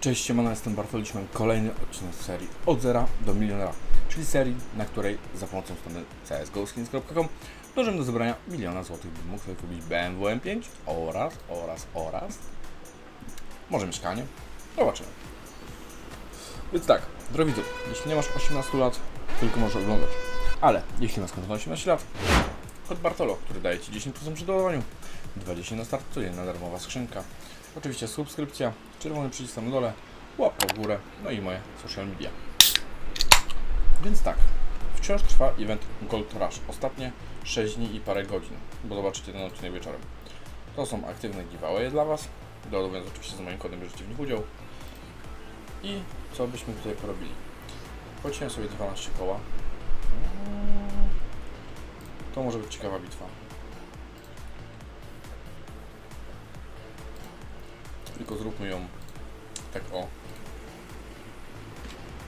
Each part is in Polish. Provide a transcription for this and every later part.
Cześć, siemano, jestem Bartowicz, mam kolejny odcinek serii Od Zera do Milionera, czyli serii, na której za pomocą strony csgoskins.com dążymy do zebrania miliona złotych, by mógł sobie kupić BMW M5 oraz, oraz, oraz, może mieszkanie, zobaczymy. Więc tak, drogi widzu, jeśli nie masz 18 lat, tylko możesz oglądać, ale jeśli masz skończone 18 lat, kod Bartolo, który daje Ci 10% przy doładowaniu, 20 na start, codzienna darmowa skrzynka, Oczywiście subskrypcja, czerwony przycisk na dole, łapka w górę, no i moje social media. Więc tak, wciąż trwa event Gold Rush. Ostatnie 6 dni i parę godzin, bo zobaczycie ten odcinek wieczorem. To są aktywne giveawaye dla Was, doładowując oczywiście z moim kodem bierzecie w nich udział. I co byśmy tutaj porobili? Płaciłem sobie 12 koła. Mm, To może być ciekawa bitwa. Tylko zróbmy ją tak o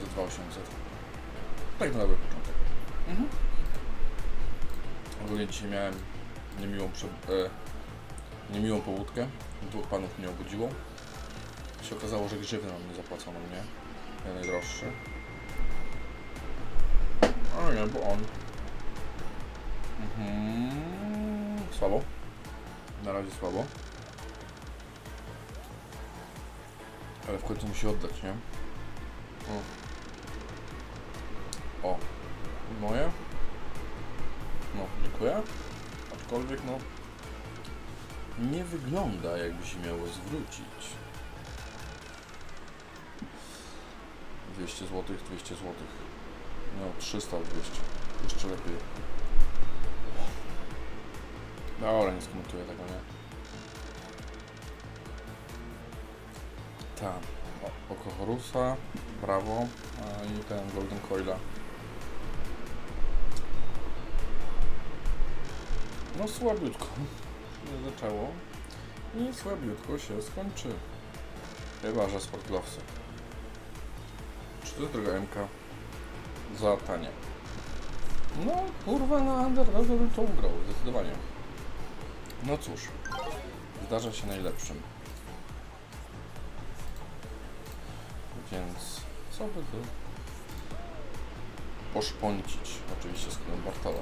za 2800. Tak na dobry początek. Mhm. Ogólnie dzisiaj miałem niemiłą, prze, e, niemiłą. Dwóch panów mnie obudziło. Się okazało, że grzywny mam nie zapłacono mnie. Ja najdroższy. Ale nie, bo on. Mhm. Słabo. Na razie słabo. Ale w końcu musi oddać, nie? O. O. Moje? No, dziękuję. Aczkolwiek, no... Nie wygląda, jakby się miało zwrócić. 200 zł, 200 zł. No, 300, 200. Jeszcze lepiej. Dobra, nie skomentuję tego, nie? Tak. O- Oko Horusa, brawo. I ten Golden Coila. No słabiutko się zaczęło i słabiutko się skończy. Chyba, że sportlowcy. Czy to jest droga MK? Za tanie. No kurwa na underdog bym to ugrał, zdecydowanie. No cóż, zdarza się najlepszym. Co by tu poszponcić? Oczywiście z konem Bartola.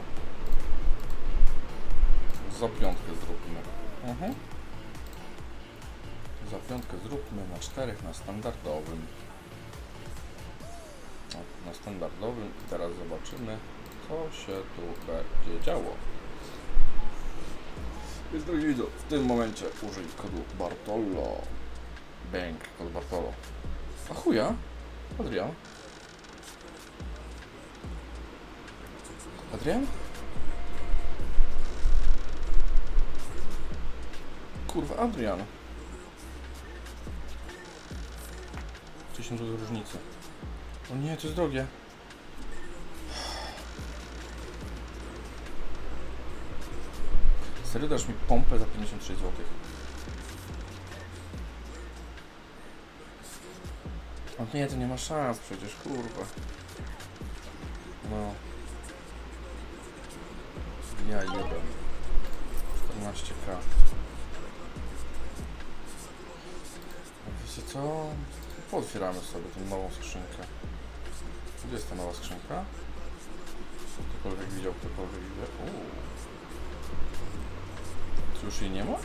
Za piątkę zróbmy. Mhm. Za piątkę zróbmy na czterech na standardowym. O, na standardowym i teraz zobaczymy co się tu będzie działo. Więc drogi widzu, w tym momencie użyj kodu Bartolo. Bank, kod Bartolo. A chuja? Adrian? Adrian? Kurwa, Adrian. 1000 zł różnicy. O nie, to jest drogie. Serio dasz mi pompę za 56 zł? O nie, to nie ma szans przecież, kurwa. No. Ja jebem. 14k. A Wiecie co? Pootwieramy sobie tę nową skrzynkę. Gdzie jest ta nowa skrzynka? Ktokolwiek widział, ktokolwiek widział. Uuu. Czy już jej nie ma?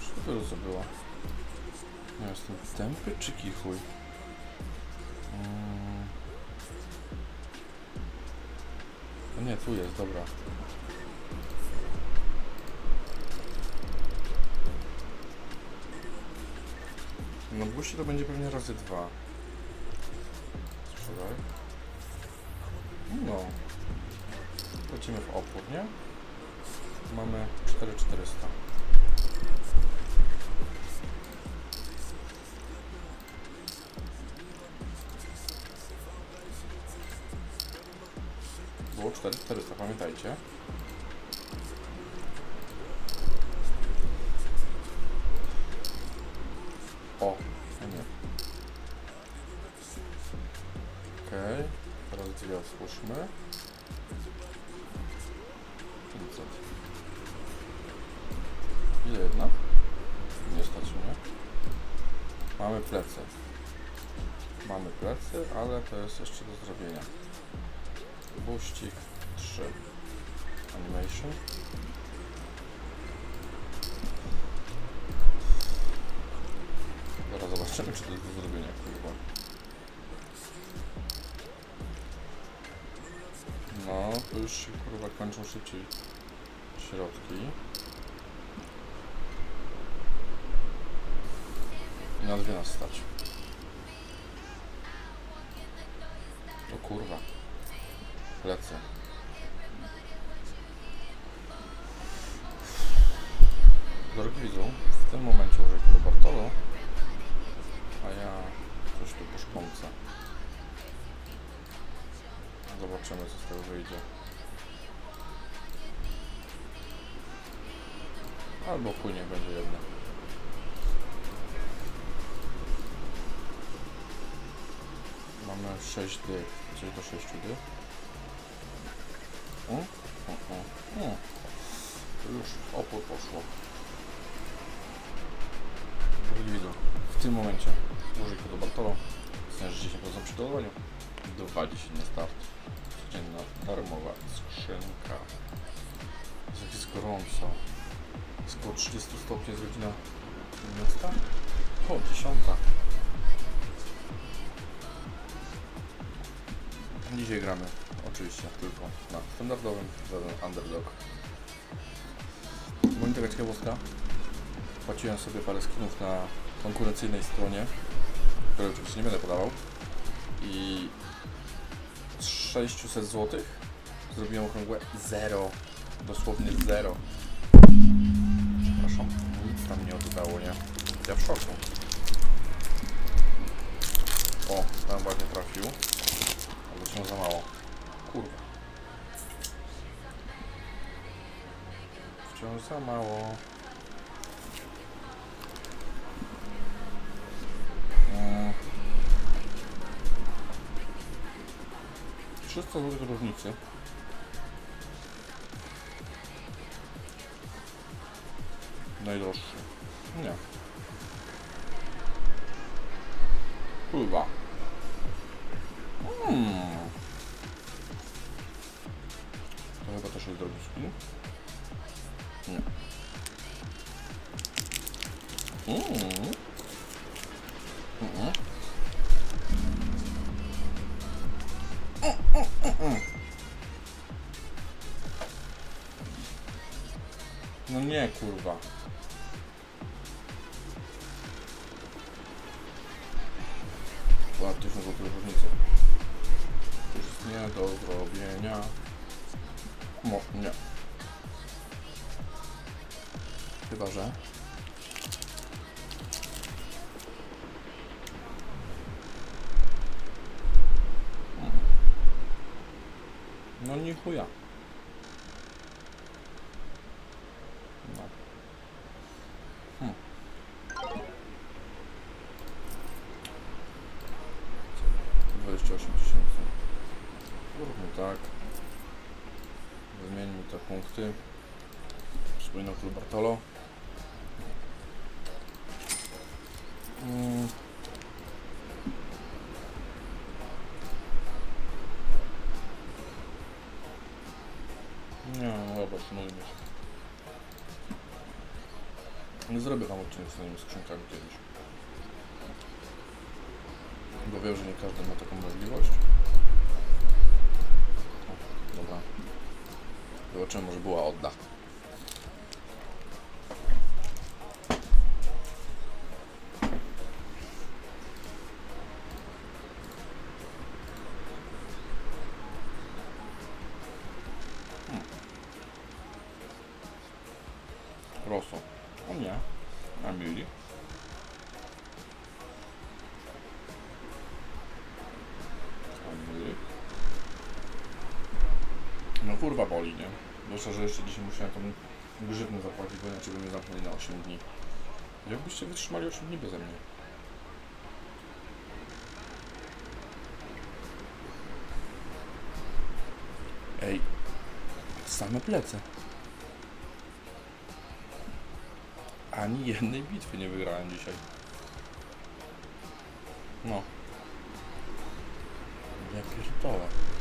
Czy to co była? Nie jestem tępy czy kichuj? No nie, tu jest, dobra. No buści to będzie pewnie razy dwa. Sprzedaj. No. Lecimy w opór, nie? Mamy 4400. Było 4400, pamiętajcie. O, a nie. Okej, teraz dwie otwórzmy. 500. Ile jedna? Nie stać mnie. Mamy plecy. Mamy plecy, ale to jest jeszcze do zrobienia. Buścik 3. Animation. Zaraz zobaczymy, czy to jest do zrobienia, kurwa. No, to już się kurwa kończą szybciej środki. I na dwie nas stać. O kurwa. Lecę. Tym momencie użyjmy Bartolo, a ja coś tu poszpącę. Zobaczymy co z tego wyjdzie. Albo płynie będzie jedna. Mamy 6 dych. Coś do 6 dych. O, o, o, o. Już opór poszło. W tym momencie użyj kodu Bartolo. Znajdziesz 10% przy doładowaniu. 20 na start. Codzienna darmowa skrzynka. Jest jak jest gorąco. Jest około 30 stopni, jest godzina 12. O, 10. Dzisiaj gramy oczywiście tylko na standardowym, żaden underdog. Moim taka ciekawostka. Płaciłem sobie parę skinów na konkurencyjnej stronie, której oczywiście nie będę podawał. I z 600 zł zrobiłem okrągłe 0. Dosłownie 0. Przepraszam, nic tam nie oddało, nie? Ja w szoku. O, tam ładnie trafił. Ale wciąż za mało. Kurwa. Wciąż za mało. 300 zł różnicy. Najdroższy. Nie. Kurwa. Hmm. To chyba też jest drogi. Nie. Mm. Mm. No nie, kurwa. Ponad 1000 zł różnicy. To jest nie do zrobienia. Mo, nie. Chyba, że... No nie chuja. No. Hmm. Dwadzieścia osiem tysięcy. Zróbmy tak. Zmieńmy te punkty. Wspominał klub Bartolo. Mm. Nie, dobra, szanujmy się. Nie zrobię wam odcinek z tymi skrzynkami kiedyś. Bo wiem, że nie każdy ma taką możliwość. O, dobra. Zobaczymy, może była odda. Hmm. Rosso. O nie. Emily. Emily. No kurwa boli, nie? Zwłaszcza, że jeszcze dzisiaj musiałem tą grzywnę zapłacić, bo inaczej by mnie zamknęli na 8 dni. Jakbyście wytrzymali 8 dni beze mnie? Ej, same plece. Ani jednej bitwy nie wygrałem dzisiaj. No. Ja pierdolę.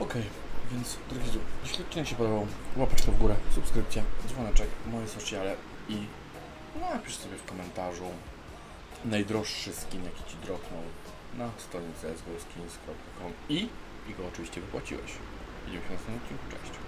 Okej, więc drogi widzu, jeśli odcinek się podobał, łapeczka w górę, subskrypcja, dzwoneczek, moje sociale i napisz sobie w komentarzu najdroższy skin, jaki Ci dropnął na stronie csgoskins.com i, i go oczywiście wypłaciłeś. Widzimy się na następnym odcinku, cześć.